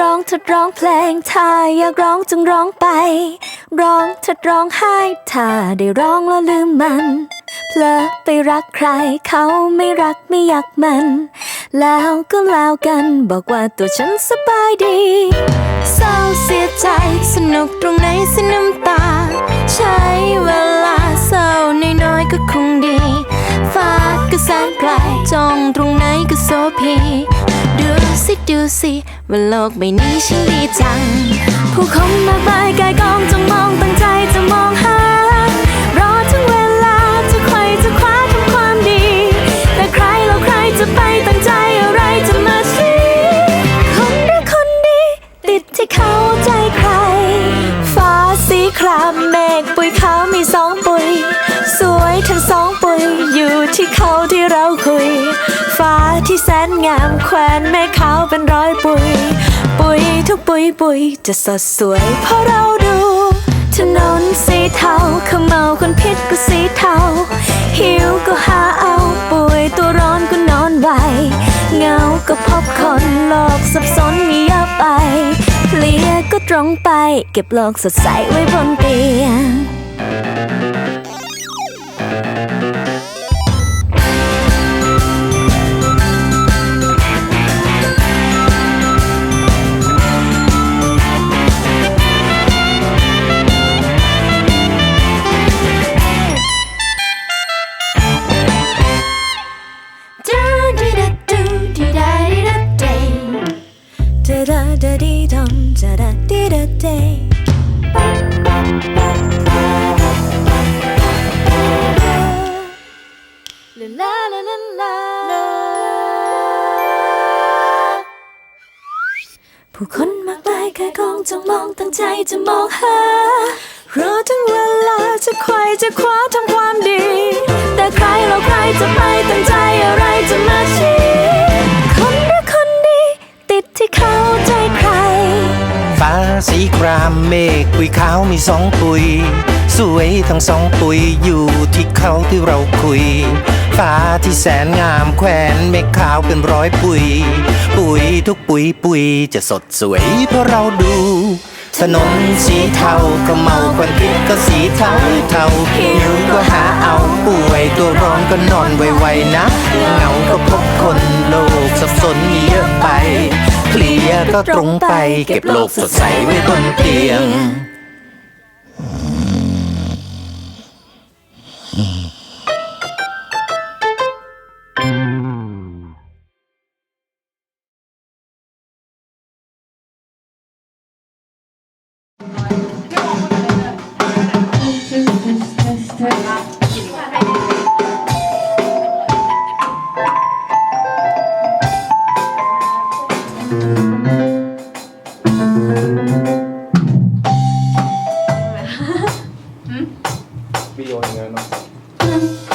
ร้องทดร้องเพลงถ้าอยากร้องจงร้องไป ร้องทดร้องไห้ถ้าได้ร้องแล้วลืมมันเพลอไปรักใครเขาไม่รักไม่อยากมัน แล้วก็แล้วกันบอกว่าตัวฉันสบายดี เศร้าเสียใจสนุกตรงไหนสิน้ำตา ใช้เวลาเศร้าน้อยๆก็คงดี ฟ้าก็แสนไกลจ้องตรงไหนก็โซพี สิดูสิว่าโลกใบนี้ฉันดีจัง ผู้คนมากมายกายกองจงมองตั้งใจจะมองหารอถึงเวลาจะใครจะคว้าทำความดี แต่ใครแล้วใครจะไปตั้งใจอะไรจะมาซีคนรักคนดี ติดที่เขาใจใคร ฟ้าสีครามเมฆปุยขาวมีสองปุย สวยทั้งสองปุยอยู่ที่เขาที่เราคุย ฟ้าที่แสนงามแควนเมฆ ปุยปุยจะสดสวยเพราะเราดูถนนสีเทาขมเมาคนพิษก็สีเทาหิวก็หาเอาป่วยตัวร้อนก็นอนไวเงาก็พบคนโลอกสับสนมีเยอะไปเพลียก็ตรงไป เก็บโลกสดใสไว้บนเตียง di da day la la la la la la ผู้คนมากมายแค่คงจ้องมองตั้งใจจะมองหารอถึงเวลาจะใครจะคว้าทำความดี แต่ใครเราใครจะไปตั้งใจอะไรจะม สีครามเมฆปุยขาวมีสองปุย สวยทั้งสองปุยอยู่ที่เขาที่เราคุย ฟ้าที่แสนงามแขวนเมฆขาวเป็นร้อยปุย ปุยทุกปุยปุยจะสดสวยเพราะเราดู ถนนสีเทาก็เมาควันพิษก็สีเทาเทาหิวก็หาเอาป่วยตัวร้อนก็นอนไวๆนะเหงาก็พบคนโลกสับสนมีเยอะไป เคลียก็ตรงไปเก็บโลกสดใสไว้บนเตียง พี่โยนอย่า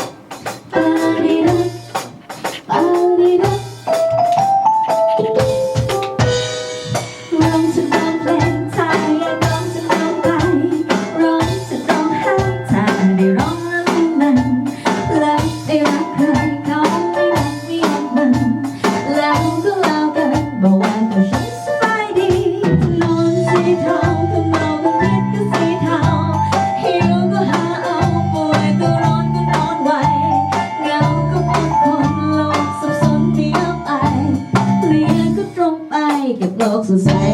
โล